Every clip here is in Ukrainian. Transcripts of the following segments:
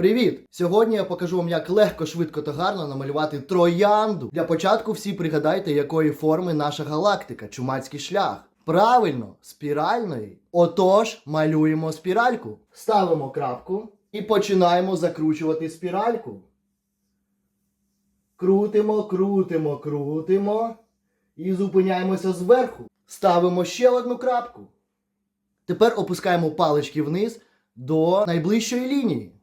Привіт! Сьогодні я покажу вам, як легко, швидко та гарно намалювати троянду. Для початку всі пригадайте, якої форми наша галактика, чумацький шлях. Правильно, спіральної. Отож, малюємо спіральку. Ставимо крапку і починаємо закручувати спіральку. Крутимо, крутимо, крутимо. І зупиняємося зверху. Ставимо ще одну крапку. Тепер опускаємо палички вниз до найближчої лінії.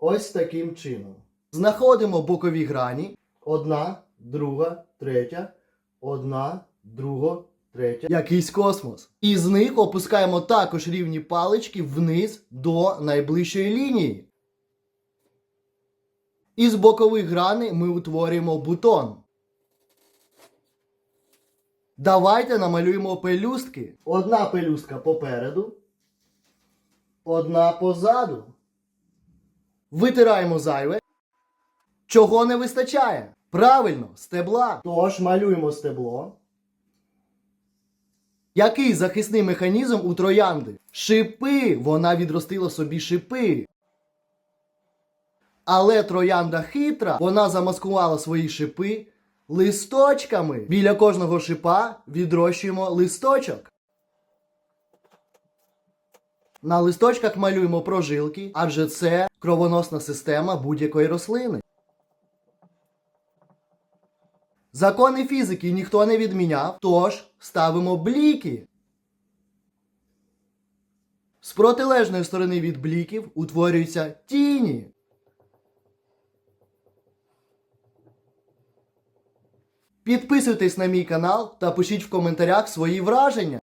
Ось таким чином. Знаходимо бокові грані. Одна, друга, третя, одна, друга, третя. Якийсь космос. І з них опускаємо також рівні палички вниз до найближчої лінії. Із бокових граней ми утворюємо бутон. Давайте намалюємо пелюстки. Одна пелюстка попереду, одна позаду. Витираємо зайве. Чого не вистачає? Правильно, стебла. Тож малюємо стебло. Який захисний механізм у троянди? Шипи. Вона відростила собі шипи. Але троянда хитра, вона замаскувала свої шипи листочками. Біля кожного шипа відрощуємо листочок. На листочках малюємо прожилки, адже це кровоносна система будь-якої рослини. Закони фізики ніхто не відміняв, тож ставимо бліки. З протилежної сторони від бліків утворюються тіні. Підписуйтесь на мій канал та пишіть в коментарях свої враження.